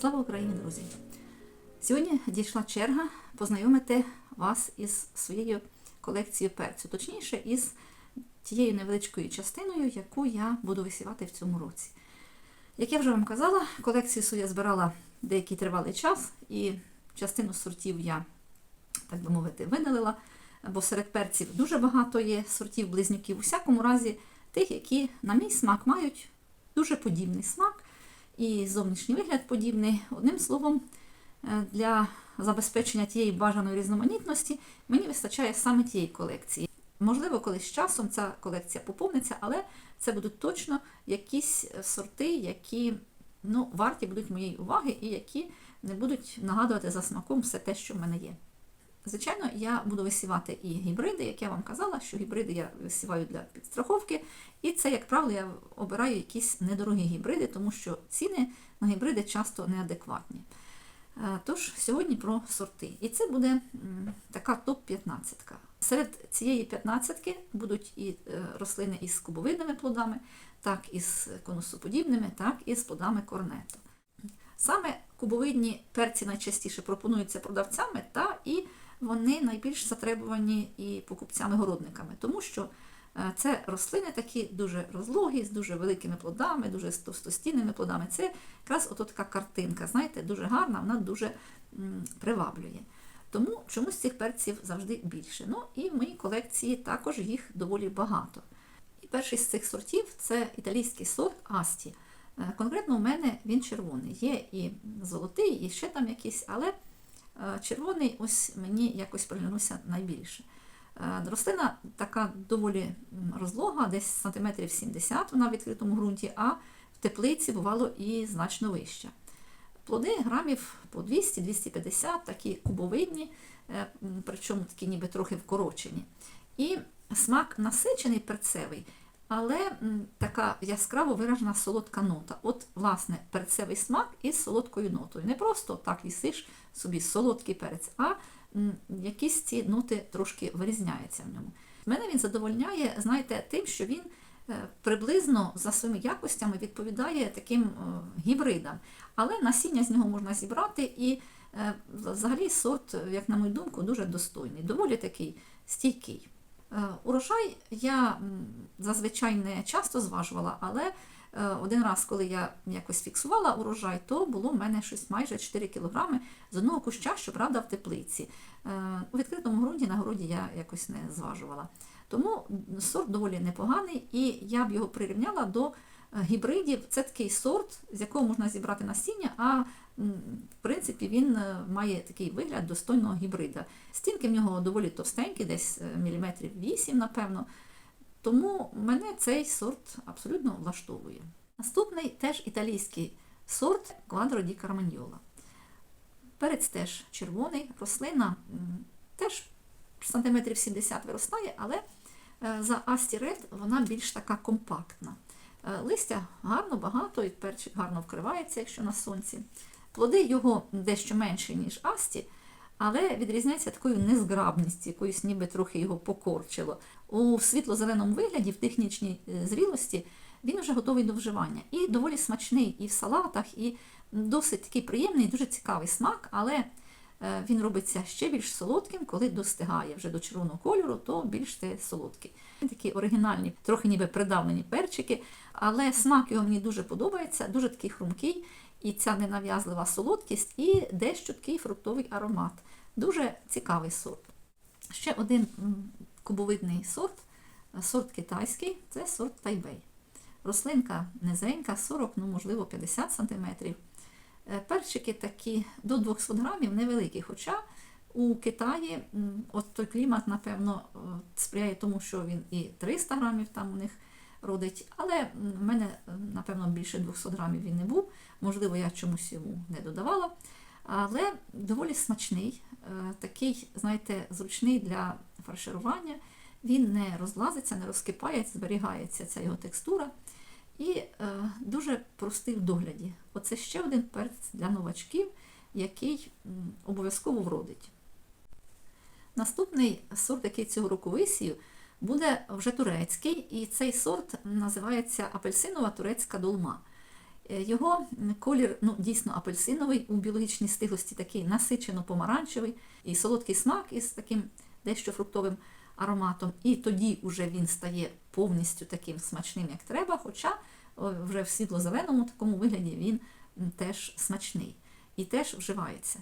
Слава Україні, друзі! Сьогодні дійшла черга познайомити вас із своєю колекцією перцю, точніше, із тією невеличкою частиною, яку я буду висівати в цьому році. Як я вже вам казала, колекцію свою я збирала деякий тривалий час, і частину сортів я, так би мовити, видалила, бо серед перців дуже багато є сортів близнюків. У всякому разі, тих, які, на мій смак, мають дуже подібний смак і зовнішній вигляд подібний. Одним словом, е, для забезпечення тієї бажаної різноманітності мені вистачає саме тієї колекції. Можливо, колись з часом ця колекція поповниться, але це будуть точно якісь сорти, які ну, варті будуть моєї уваги і які не будуть нагадувати за смаком все те, що в мене є. Звичайно, я буду висівати і гібриди, як я вам казала, що гібриди я висіваю для підстраховки. І це, як правило, я обираю якісь недорогі гібриди, тому що ціни на гібриди часто неадекватні. Е, Тож, сьогодні про сорти. І це буде така топ-15. Серед цієї 15 будуть і е, рослини із кубовидними плодами, так і з конусоподібними, так і з плодами корнету. Саме кубовидні перці найчастіше пропонуються продавцями, та і вони найбільш затребувані і покупцями-городниками, тому що е, це рослини такі дуже розлогі, з дуже великими плодами, дуже товстостінними плодами. Це якраз ото така картинка, знаєте, дуже гарна, вона дуже приваблює. Тому чомусь цих перців завжди більше. Ну і в моїй колекції також їх доволі багато. І перший з цих сортів це італійський сорт Асті. Е, Конкретно у мене він червоний. Є і золотий, і ще там якийсь, але червоний ось мені якось приглянувся найбільше. Рослина така доволі розлога, десь сантиметрів 70 вона в відкритому ґрунті, а в теплиці бувало і значно вища. Плоди грамів по 200-250, такі кубовидні, е, причому такі ніби трохи вкорочені. І смак насичений перцевий, але така яскраво виражена солодка нота. От, власне, перцевий смак із солодкою нотою. Не просто так їсиш собі солодкий перець, а якісь ці ноти трошки вирізняються в ньому. Мене він задовольняє, знаєте, тим, що він е, приблизно за своїми якостями відповідає таким е, гібридам. Але насіння з нього можна зібрати і е, взагалі сорт, як на мою думку, дуже достойний, доволі такий стійкий. Е, Урожай я зазвичай не часто зважувала, але е, один раз, коли я якось фіксувала урожай, то було в мене щось майже 4 кг з одного куща, щоправда, в теплиці. Е, У відкритому ґрунті на городі я якось не зважувала. Тому сорт доволі непоганий, і я б його прирівняла до гібридів. Це такий сорт, з якого можна зібрати насіння, а в принципі він е, має такий вигляд достойного гібрида. Стінки в нього доволі товстенькі, десь е, міліметрів 8, напевно. Тому мене цей сорт абсолютно влаштовує. Наступний теж італійський сорт Quadro di Carmagnola. Перець теж червоний, рослина теж сантиметрів 70 виростає, але е, за Асті Ред вона більш така компактна. Е, Листя гарно, багато, і перчик гарно вкривається, якщо на сонці. Плоди його дещо менші, ніж Асті, але відрізняється такою незграбністю, якоюсь ніби трохи його покорчило. У світло-зеленому вигляді, в технічній е, зрілості, він вже готовий до вживання. І доволі смачний і в салатах, і досить такий приємний, дуже цікавий смак, але він робиться ще більш солодким, коли достигає вже до червоного кольору, то більш солодкий. Такі оригінальні, трохи ніби придавлені перчики, але смак його мені дуже подобається, дуже такий хрумкий, і ця ненав'язлива солодкість, і дещо такий фруктовий аромат. Дуже цікавий сорт. Ще один кубовидний сорт, е, сорт китайський, це сорт тайбей. Рослинка низенька, 40, ну можливо 50 см. Перчики такі до 200 грамів невеликі, хоча у Китаї от той клімат, напевно, е, сприяє тому, що він і 300 грамів там у них родить, але в мене, е, напевно, більше 200 грамів він не був. Можливо, я чомусь йому не додавала. Але доволі смачний, е, такий, знаєте, зручний для фарширування. Він не розлазиться, не розкипає, зберігається ця його текстура. І е, дуже простий в догляді. Оце ще один перець для новачків, який обов'язково вродить. Наступний сорт, який цього року висію, буде вже турецький, і цей сорт називається апельсинова турецька долма. Е, Його колір ну, дійсно апельсиновий, у біологічній стиглості такий насичено помаранчевий і солодкий смак із таким дещо фруктовим ароматом. І тоді вже він стає повністю таким смачним, як треба, хоча вже в світло-зеленому такому вигляді він теж смачний і теж вживається.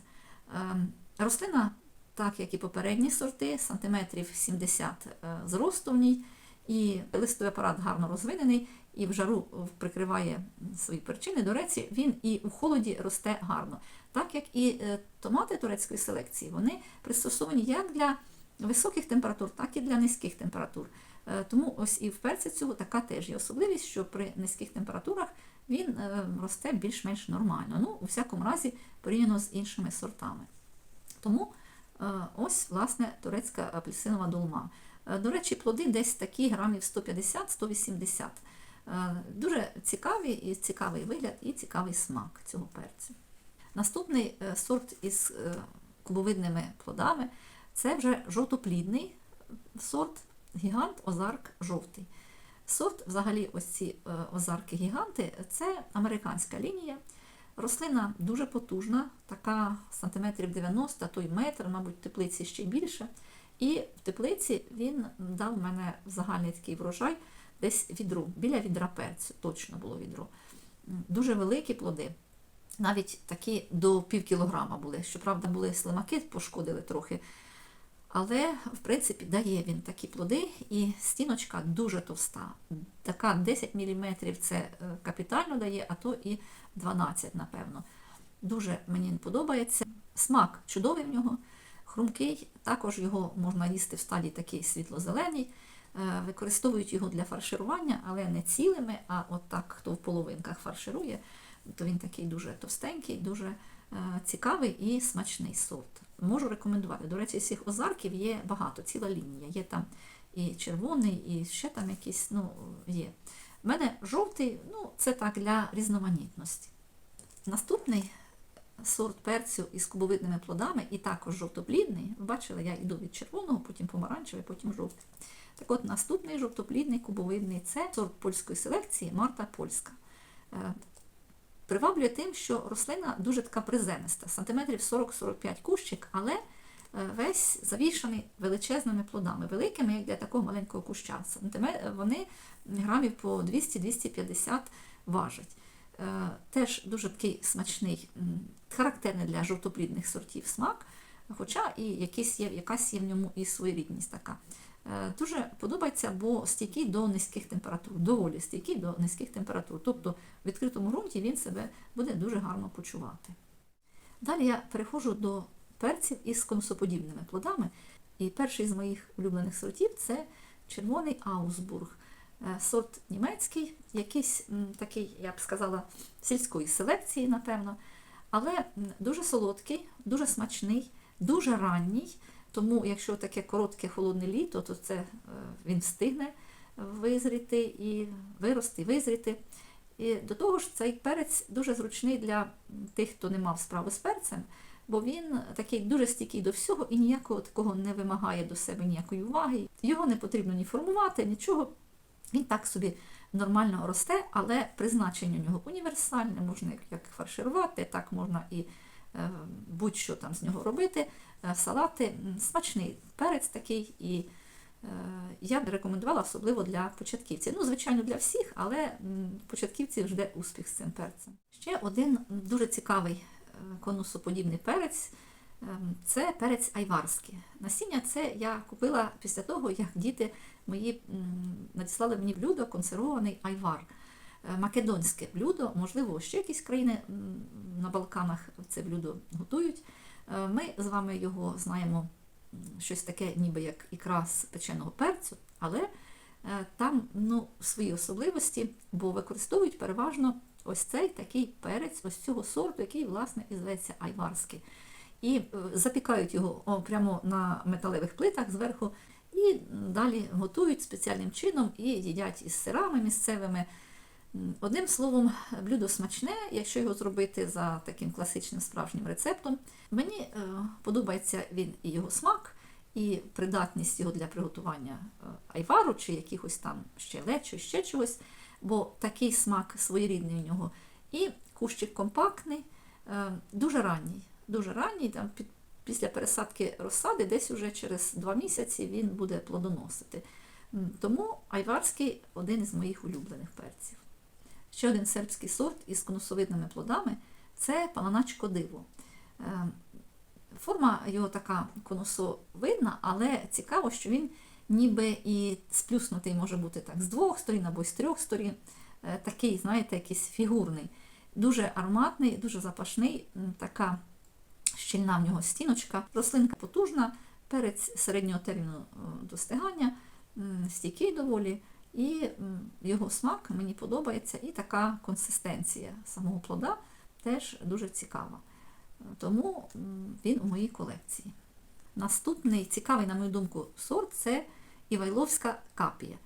Ем, Рослина, так як і попередні сорти, сантиметрів 70 е, зросту в ній, і листовий апарат гарно розвинений, і в жару прикриває свої перчини. До речі, він і у холоді росте гарно. Так як і е, томати турецької селекції, вони пристосовані як для високих температур, так і для низьких температур. Е, Тому ось і в перці цього така теж є особливість, що при низьких температурах він е, росте більш-менш нормально. Ну, у всякому разі, порівняно з іншими сортами. Тому е, ось, власне, турецька апельсинова долма. До речі, плоди десь такі грамів 150-180. Е, Дуже цікаві і цікавий вигляд, і цікавий смак цього перцю. Наступний сорт із кубовидними плодами це вже жовтоплідний сорт гігант Озарк жовтий. Сорт, взагалі, ось ці е, озарки-гіганти це американська лінія. Рослина дуже потужна, така сантиметрів 90, то й метр, мабуть, в теплиці ще більше. І в теплиці він дав мене загальний такий врожай десь відру, біля відра перцю, точно було відро. Дуже великі плоди, навіть такі до пів кілограма були. Щоправда, були слимаки, пошкодили трохи. Але, в принципі, дає він такі плоди, і стіночка дуже товста. Така 10 мм це е, капітально дає, а то і 12, напевно. Дуже мені подобається. Смак чудовий в нього, хрумкий, також його можна їсти в стадії такий світло-зелений. Е, Використовують його для фарширування, але не цілими, а от так, хто в половинках фарширує, то він такий дуже товстенький, дуже е, цікавий і смачний сорт. Можу рекомендувати. До речі, цих озарків є багато, ціла лінія. Є там і червоний, і ще там якісь ну, є. У мене жовтий, ну, це так для різноманітності. Наступний сорт перцю із кубовидними плодами, і також жовтоплідний. Ви бачили, я йду від червоного, потім помаранчевий, потім жовтий. Так от наступний жовтоплідний кубовидний це сорт польської селекції Марта Польська. Приваблює тим, що рослина дуже така приземиста, сантиметрів 40-45 кущик, але е, весь завішаний величезними плодами, великими, як для такого маленького куща. Вони грамів по 200-250 важать. Е, Теж дуже такий смачний, характерний для жовтоплідних сортів смак, хоча і якийсь є, якась є в ньому і своєрідність така. Е, Дуже подобається, бо стійкий до низьких температур, доволі стійкий до низьких температур. Тобто в відкритому ґрунті він себе буде дуже гарно почувати. Далі я переходжу до перців із конусоподібними плодами. І перший з моїх улюблених сортів це червоний Аусбург. Е, Сорт німецький, якийсь такий, я б сказала, сільської селекції, напевно, але дуже солодкий, дуже смачний, дуже ранній. Тому, якщо таке коротке холодне літо, то це е, він встигне визріти і вирости, визріти. І до того ж, цей перець дуже зручний для тих, хто не мав справи з перцем, бо він такий дуже стійкий до всього і ніякого такого не вимагає до себе ніякої уваги. Його не потрібно ні формувати, нічого. Він так собі нормально росте, але призначення у нього універсальне, можна як- фарширувати, так можна і е, будь-що там з нього робити. Е, Салати смачний перець такий, і е, я б рекомендувала особливо для початківців. Ну, звичайно, для всіх, але м, початківців жде успіх з цим перцем. Ще один дуже цікавий е, конусоподібний перець. ем, Це перець айварський. Насіння це я купила після того, як діти мої надіслали мені блюдо консервований айвар. Македонське блюдо, можливо, ще якісь країни на Балканах це блюдо готують. Е, Ми з вами його знаємо щось таке, ніби як ікра з печеного перцю, але е, там ну, свої особливості, бо використовують переважно ось цей такий перець, ось цього сорту, який, власне, і зветься айварський. І е, запікають його прямо на металевих плитах зверху, і далі готують спеціальним чином і їдять із сирами місцевими. Одним словом, блюдо смачне, якщо його зробити за таким класичним справжнім рецептом. Мені е, подобається він і його смак, і придатність його для приготування е, айвару чи якихось там ще лечо, ще чогось, бо такий смак своєрідний у нього І кущик компактний, е, дуже ранній. Дуже ранній, там під, після пересадки розсади, десь уже через два місяці він буде плодоносити. Тому айварський один із моїх улюблених перців. Ще один сербський сорт із конусовидними плодами це пананачко диво. Е, Форма його така конусовидна, але цікаво, що він ніби і сплюснутий може бути так з двох сторін або з трьох сторін. Е, Такий, знаєте, якийсь фігурний. Дуже ароматний, дуже запашний, така щільна в нього стіночка. Рослинка потужна, перець середнього терміну е, достигання, стійкий доволі. І його смак мені подобається, і така консистенція самого плода теж дуже цікава. Тому він у моїй колекції. Наступний цікавий, на мою думку, сорт це Івайловська капія.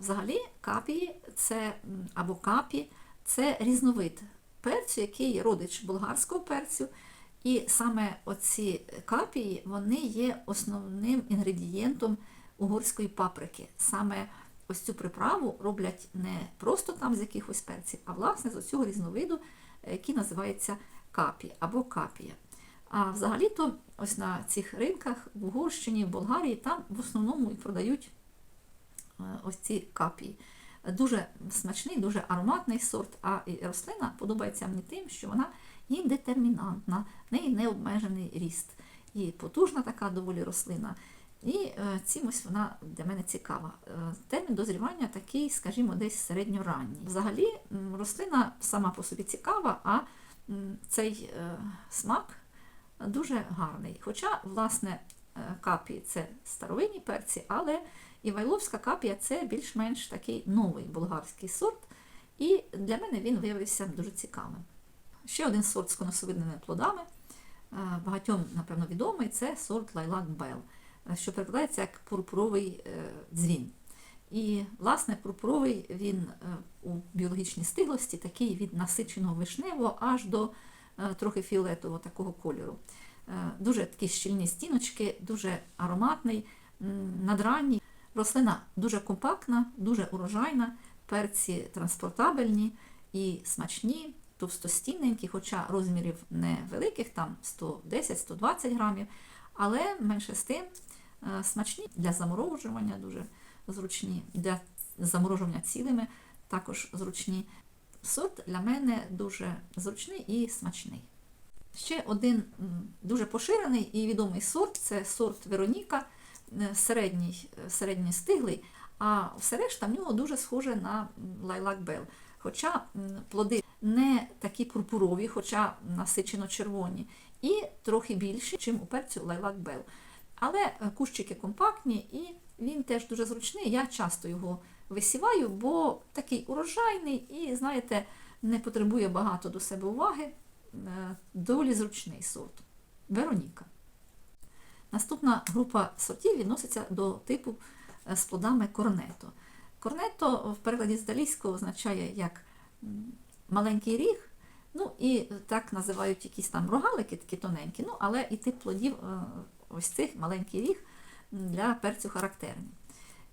Взагалі, капії це або капі це різновид перцю, який родич болгарського перцю. І саме оці капії вони є основним інгредієнтом угорської паприки. Саме ось цю приправу роблять не просто там з якихось перців, а власне з оцього різновиду, е, який називається капі або капія. А взагалі-то ось на цих ринках в Угорщині, в Болгарії, там в основному і продають е, ось ці капії. Дуже смачний, дуже ароматний сорт, а рослина подобається мені тим, що вона індетермінантна, в неї необмежений ріст. І потужна така доволі рослина. І е, цим ось вона для мене цікава. Е, термін дозрівання такий, скажімо, десь середньоранній. Взагалі рослина сама по собі цікава, а цей е, смак дуже гарний. Хоча, власне, е, капі це старовинні перці, але Івайловська капія це більш-менш такий новий болгарський сорт, і для мене він виявився дуже цікавим. Ще один сорт з конусовидними плодами, багатьом, напевно, відомий, це сорт Бел, е, що перекладається як пурпуровий е, дзвін. І, власне, пурпуровий він е, у біологічній стиглості такий від насиченого вишневого аж до е, трохи фіолетового такого кольору. Дуже такі щільні стіночки, дуже ароматний, надранній. Рослина дуже компактна, дуже урожайна, перці транспортабельні і смачні, товстостінненькі, хоча розмірів невеликих, там 110-120 грамів, але менше з тим смачні для заморожування, дуже зручні, для заморожування цілими також зручні. Сорт для мене дуже зручний і смачний. Ще один дуже поширений і відомий сорт це сорт Вероніка, е, середній, е, стиглий, а все решта в нього дуже схоже на лайлак Бел. Хоча плоди не такі пурпурові, хоча насичено червоні, і трохи більші, ніж у перцю лайлак Бел. Але е, кущики компактні і він теж дуже зручний. Я часто його висіваю, бо такий урожайний і, знаєте, не потребує багато до себе уваги. Е, Доволі зручний сорт. Вероніка. Наступна група сортів відноситься до типу е, з плодами корнето. Корнето в перекладі з італійського означає як маленький ріг, ну і так називають якісь там рогалики, такі тоненькі, ну але і тип плодів ось цих маленький ріг для перцю характерний.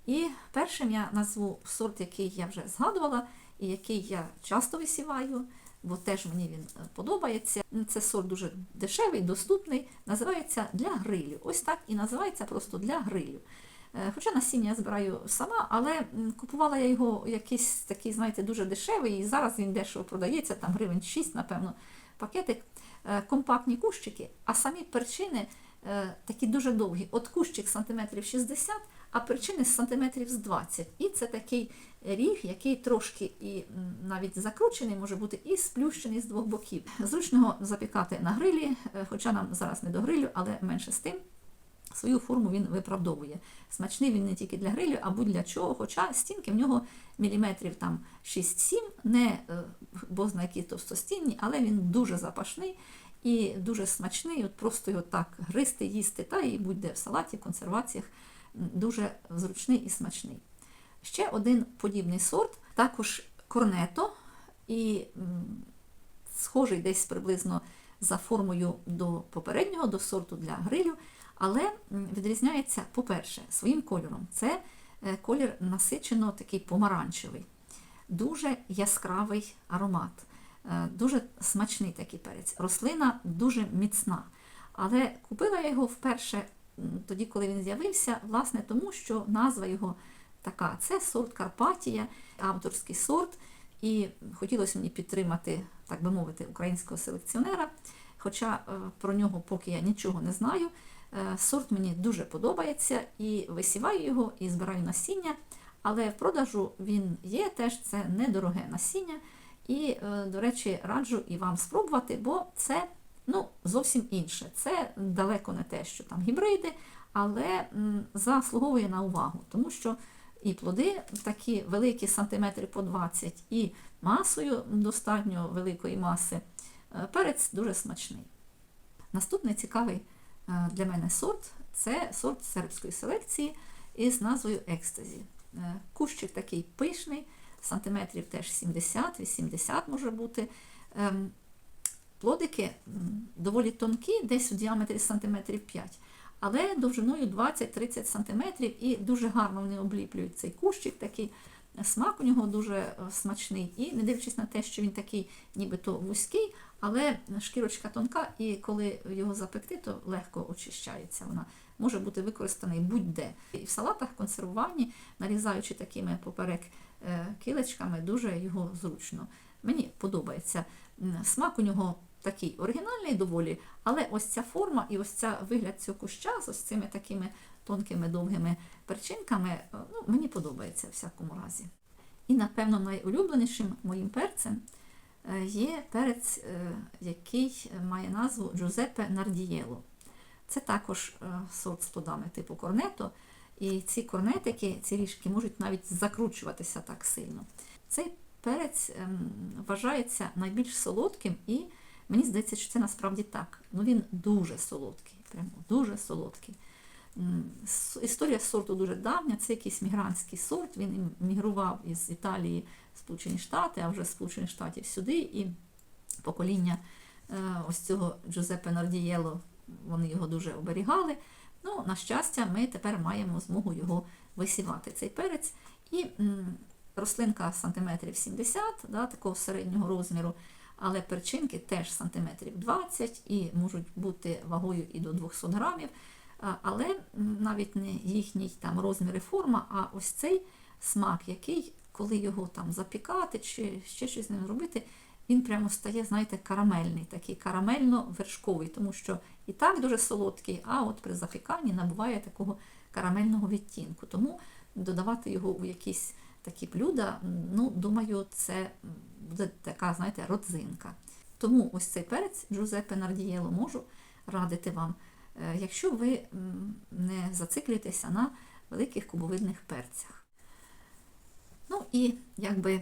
І першим я назву сорт, який я вже згадувала, і який я часто висіваю, бо теж мені він е, подобається. Це сорт дуже дешевий, доступний, називається для грилю. Ось так і називається просто для грилю. Е, Хоча насіння я збираю сама, але купувала я його якийсь такий, знаєте, дуже дешевий, і зараз він дешево продається, там гривень 6, напевно, пакетик. Е, Компактні кущики, а самі перчини такі дуже довгі. От кущик сантиметрів 60, а перчини з сантиметрів з 20. І це такий ріг, який трошки і навіть закручений може бути, і сплющений з двох боків. Зручно запікати на грилі, е, хоча нам зараз не до грилю, але менше з тим. Свою форму він виправдовує. Смачний він не тільки для грилю, а будь для чого. Хоча стінки в нього міліметрів там 6-7, не е, бозна які товстостінні, але він дуже запашний і дуже смачний. От просто його так гристи, їсти, та і будь-де в салаті, в консерваціях дуже зручний і смачний. Ще один подібний сорт, також корнето, і схожий десь приблизно за формою до попереднього, до сорту для грилю, але відрізняється, по-перше, своїм кольором. Це е, колір насичено такий помаранчевий, дуже яскравий аромат. Е, Дуже смачний такий перець. Рослина дуже міцна. Але купила я його вперше тоді, коли він з'явився, власне, тому що назва його така: це сорт Карпатія, авторський сорт. І хотілося мені підтримати, так би мовити, українського селекціонера. Хоча е, про нього поки я нічого не знаю. Е, Сорт мені дуже подобається і висіваю його, і збираю насіння. Але в продажу він є теж це недороге насіння. І, е, до речі, раджу і вам спробувати, бо це ну, зовсім інше. Це далеко не те, що там гібриди, але заслуговує на увагу, тому що і плоди такі великі, сантиметри по 20, і масою достатньо великої маси. Е, Перець дуже смачний. Наступний цікавий е, для мене сорт це сорт сербської селекції із назвою Екстазі. Кущик такий пишний, сантиметрів теж 70-80 може бути. Ем, Плодики доволі тонкі, десь у діаметрі сантиметрів 5, але довжиною 20-30 сантиметрів і дуже гарно вони обліплюють цей кущик такий. Смак у нього дуже е, смачний, і не дивлячись на те, що він такий нібито вузький, але шкірочка тонка, і коли його запекти, то легко очищається. Вона може бути використаний будь-де. І в салатах консервуванні, нарізаючи такими поперек е, кілечками, дуже його зручно. Мені подобається. Смак у нього такий оригінальний доволі, але ось ця форма і ось ця вигляд цього куща з ось цими такими тонкими довгими перчинками, е, ну, мені подобається в всякому разі. І, напевно, найулюбленішим моїм перцем е, є перець, е, який має назву Джузеппе Нардієло. Це також е, сорт з плодами типу корнето, і ці корнетики, ці ріжки можуть навіть закручуватися так сильно. Цей перець ем, вважається найбільш солодким, і мені здається, що це насправді так. Ну він дуже солодкий, прямо дуже солодкий. Історія сорту дуже давня, це якийсь мігрантський сорт. Він мігрував із Італії в Сполучені Штати, а вже з Сполучених Штатів сюди. І покоління е, ось цього Джузеппе Нардієло, вони його дуже оберігали. Ну, на щастя, ми тепер маємо змогу його висівати, цей перець. І м, рослинка сантиметрів 70, да, такого середнього розміру, але перчинки теж сантиметрів 20 і можуть бути вагою і до 200 грамів. Але навіть не їхній там розмір і форма, а ось цей смак, який, коли його там запікати чи ще щось з ним робити, він прямо стає, знаєте, карамельний, такий карамельно-вершковий, тому що і так дуже солодкий, а от при запіканні набуває такого карамельного відтінку. Тому додавати його у якісь такі блюда, ну, думаю, це буде така, знаєте, родзинка. Тому ось цей перець Джузеппе Нардієло можу радити вам, е, якщо ви не зациклюєтеся на великих кубовидних перцях. Ну і якби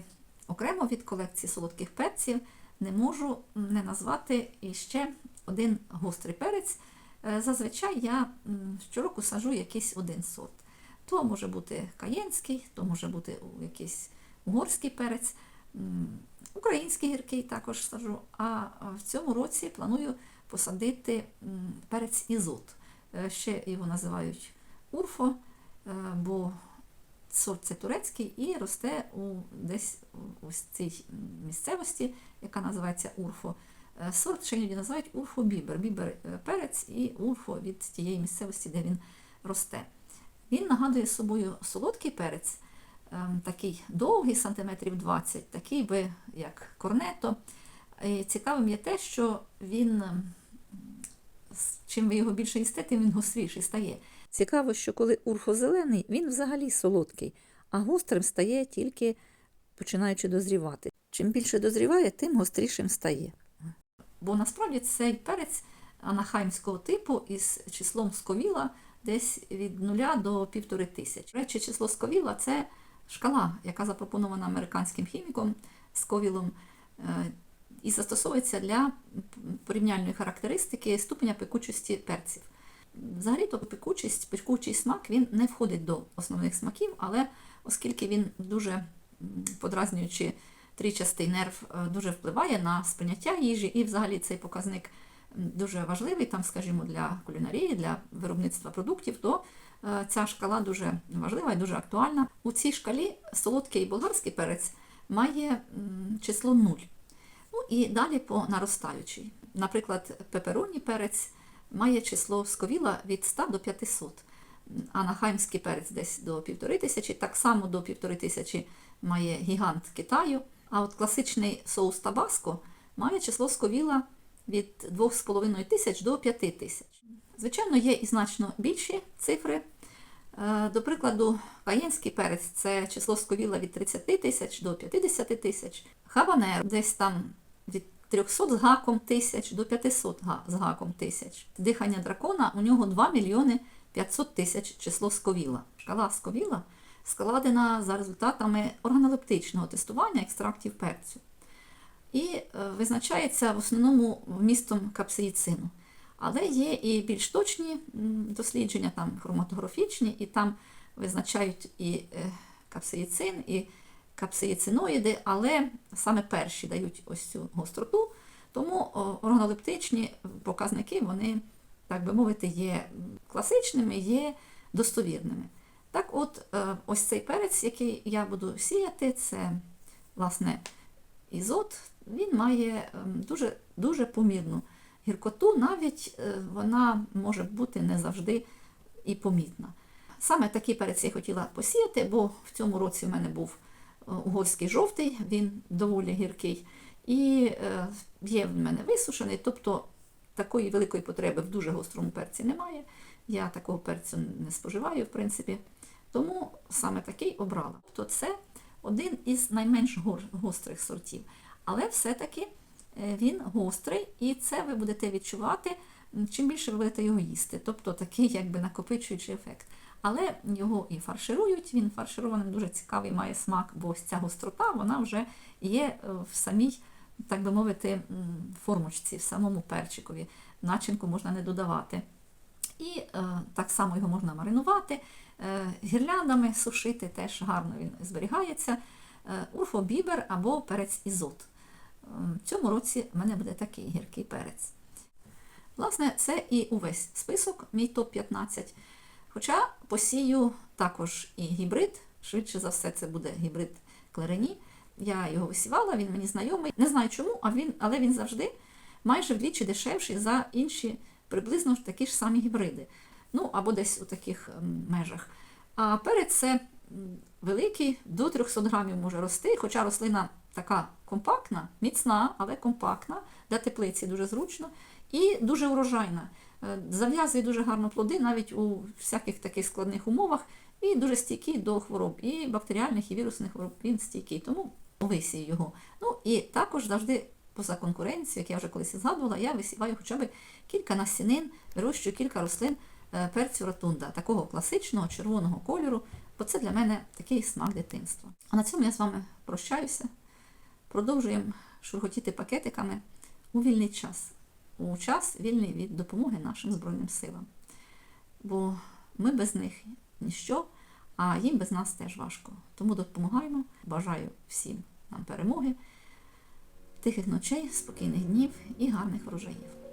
окремо від колекції солодких перців не можу не назвати іще один гострий перець. Е, Зазвичай я щороку сажу якийсь один сорт. То може бути каєнський, то може бути якийсь угорський перець, український гіркий також сажу. А в цьому році планую посадити перець ізот. Е, Ще його називають урфо, е, бо сорт це турецький і росте у десь у цій місцевості, яка називається урфо. Е, Сорт ще іноді називають урфо-бібер. Бібер е, перець і урфо від тієї місцевості, де він росте. Він нагадує собою солодкий перець, ем, такий довгий, сантиметрів 20, такий би, як корнето. І цікавим є те, що він, чим ви його більше їсте, тим він гостріший стає. Цікаво, що коли урфозелений, він взагалі солодкий, а гострим стає тільки починаючи дозрівати. Чим більше дозріває, тим гострішим стає. Бо насправді цей перець анахаймського типу із числом сковіла десь від 0 до півтори тисяч. Речі, число сковіла це шкала, яка запропонована американським хіміком Сковілом е, і застосовується для порівняльної характеристики ступеня пекучості перців. Взагалі, то пекучість, пекучий смак він не входить до основних смаків, але оскільки він дуже подразнюючи трічастий нерв, е, дуже впливає на сприйняття їжі, і взагалі цей показник дуже важливий, там, скажімо, для кулінарії, для виробництва продуктів, то е, ця шкала дуже важлива і дуже актуальна. У цій шкалі солодкий болгарський перець має число 0. Ну і далі по наростаючій. Наприклад, пепероні перець має число сковіла від 100 до 500, анахаймський перець десь до 1500, так само до 1500 має гігант Китаю. А от класичний соус табаско має число сковіла від 2,5 тисяч до 5 тисяч. Звичайно, є і значно більші цифри. Е, До прикладу, каєнський перець це число сковіла від 30 тисяч до 50 тисяч. Хабанер десь там від 300 з гаком тисяч до 500 з гаком тисяч. Дихання дракона у нього 2 мільйони 500 тисяч число сковіла. Шкала сковіла складена за результатами органолептичного тестування екстрактів перцю і е, визначається в основному вмістом капсаїцину. Але є і більш точні дослідження, там хроматографічні, і там визначають і е, капсаїцин, і капсаїциноїди, але саме перші дають ось цю гостроту, тому органолептичні показники, вони, так би мовити, є класичними, є достовірними. Так от, е, ось цей перець, який я буду сіяти, це, власне, ізот, він має ем, дуже, дуже помірну гіркоту, навіть е, вона може бути не завжди і помітна. Саме такий перець я хотіла посіяти, бо в цьому році в мене був угорський жовтий, він доволі гіркий, і е, є в мене висушений, тобто такої великої потреби в дуже гострому перці немає. Я такого перцю не споживаю, в принципі. Тому саме такий обрала. Тобто це один із найменш гострих сортів. Але все-таки е, він гострий, і це ви будете відчувати, чим більше ви будете його їсти. Тобто такий якби накопичуючий ефект. Але його і фарширують, він фарширований дуже цікавий, має смак, бо ось ця гострота вона вже є е, в самій, так би мовити, формочці, в самому перчикові. Начинку можна не додавати. І е, так само його можна маринувати, е, гірляндами сушити, теж гарно він зберігається. Е, урфобібер або перець ізот. Е, В цьому році в мене буде такий гіркий перець. Власне, це і увесь список, мій топ-15. Хоча посію також і гібрид, швидше за все, це буде гібрид клерені. Я його висівала, він мені знайомий. Не знаю чому, а він, але він завжди майже вдвічі дешевший за інші приблизно такі ж самі гібриди. Ну, або десь у таких ем, межах. А перець це великий, до 300 грамів може рости, хоча рослина така компактна, міцна, але компактна, для теплиці дуже зручно і дуже урожайна. Е, Зав'язує дуже гарно плоди навіть у всяких таких складних умовах і дуже стійкий до хвороб, і бактеріальних, і вірусних хвороб. Він стійкий, тому висію його. Ну і також завжди поза конкуренцією, як я вже колись згадувала, я висіваю хоча б кілька насінин, вирощую кілька рослин е, перцю ротунда, такого класичного червоного кольору, бо це для мене такий смак дитинства. А на цьому я з вами прощаюся. Продовжуємо шурхотіти пакетиками у вільний час. У час вільний від допомоги нашим Збройним силам. Бо ми без них ніщо, а їм без нас теж важко. Тому допомагаємо. Бажаю всім нам перемоги, тихих ночей, спокійних днів і гарних врожаїв.